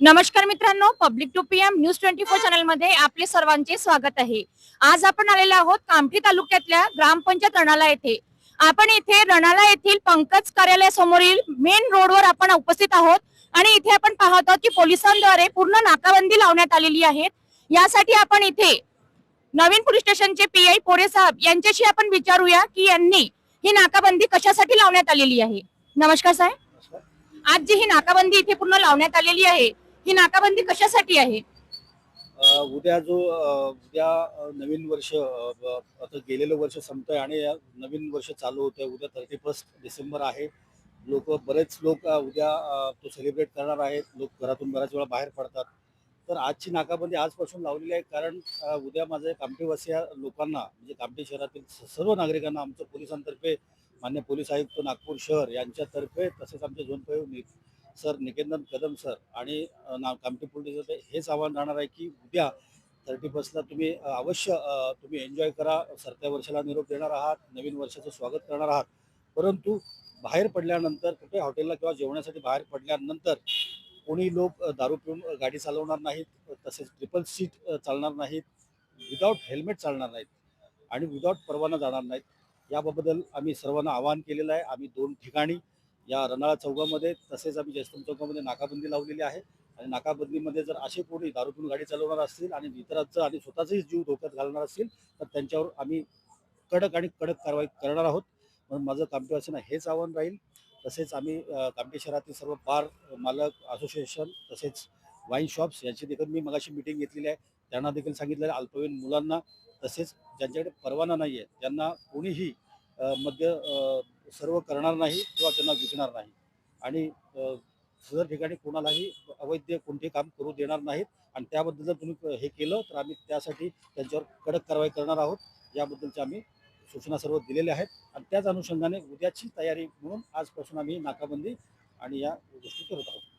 नमस्कार मित्रांनो public to P M news twenty four चॅनलमध्ये आपले सर्वांचे स्वागत आहे. आज आपण आलेलो आहोत कामठी तालुक्यातल्या ग्रामपंचायत रणाला येथे. आपण इथे रणाला येथील पंकज कार्यालयासमोरील मेन रोडवर आपण उपस्थित आहोत आणि इथे आपण पाहतो की पोलिसांद्वारे पूर्ण नाकाबंदी लावण्यात आलेली आहे. यासाठी आपण इथे नवीन पोलीस स्टेशनचे पी आय पोरे साहेब यांच्याशी आपण विचारूया की यांनी ही नाकाबंदी कशासाठी लावण्यात आलेली आहे? नमस्कार साहेब. आज जी ही नाकाबंदी इथे पूर्ण लावण्यात आलेली आहे ही नाकाबंदी कशासाठी आहे? उद्या जो उद्या नवीन वर्ष आता गेलेलं वर्ष संपतंय आणि नवीन वर्ष चालू होतंय. उद्या थर्टी फर्स्ट डिसेंबर आहे. लोक बरेच लोक उद्या तो सेलिब्रेट करणार आहेत. लोक घरातून बऱ्याच वेळा बाहेर पडतात. तर आजची नाकाबंदी आजपासून लावलेली आहे. कारण उद्या माझ्या कामठीवासिया लोकांना म्हणजे कामठी शहरातील सर्व नागरिकांना आमच्या पोलिसांतर्फे मान्य पोलीस आयुक्त नागपूर शहर यांच्यातर्फे तसेच आमचे zone sir Nikendan Kadam sir आणि ना कामठी पोलीस हेच आव्हान राहणार आहे की उद्या थर्टी फर्स्टला तुम्ही अवश्य तुम्ही एन्जॉय करा. सरत्या वर्षाला निरोप देणार आहात. नवीन वर्षाचं स्वागत करणार आहात. परंतु बाहेर पडल्यानंतर कुठे हॉटेलला किंवा जेवणासाठी बाहेर पडल्यानंतर कोणी लोक दारू पिऊन गाडी चालवणार नाहीत तसेच ट्रिपल सीट चालणार नाहीत विदाऊट हेल्मेट चालणार नाहीत आणि विदाऊट परवाना जाणार नाहीत. याबद्दल आम्ही सर्वांना आवाहन केलेलं आहे. आम्ही दोन ठिकाणी या रनाळा चौकामध्ये तसेच आम्ही जयस्तम चौकामध्ये नाकाबंदी लावलेली आहे. आणि नाकाबंदीमध्ये जर असे कोणी दारू पिऊन गाडी चालवणार असतील आणि इतरांचं आणि स्वतःचाही जीव धोक्यात घालणार असतील तर त्यांच्यावर आम्ही कडक आणि कडक कारवाई करणार आहोत. म्हणून माझं कामठीवासींना हेच आव्हान राहील. तसेच आम्ही अ, कामठी शहरातील सर्व बार मालक असोसिएशन तसेच वाईन शॉप्स यांची देखील मी मगाशी मीटिंग घेतलेली आहे. त्यांना देखील सांगितलेलं आहे अल्पवयीन मुलांना तसेच ज्यांच्याकडे परवाना नाही आहे त्यांना कोणीही मद्य सर्व करणार नाही किंवा त्यांना विकणार नाही. आणि सदर ठिकाणी कोणालाही अवैध कोणते काम करू देणार नाहीत आणि त्याबद्दल जर तुम्ही हे केलं तर आम्ही त्यासाठी त्यांच्यावर कडक कारवाई करणार आहोत. याबद्दलचे आम्ही सूचना सर्व दिलेल्या आहेत आणि त्याच अनुषंगाने उद्याची तयारी म्हणून आजपासून आम्ही नाकाबंदी आणि या गोष्टी करत आहोत.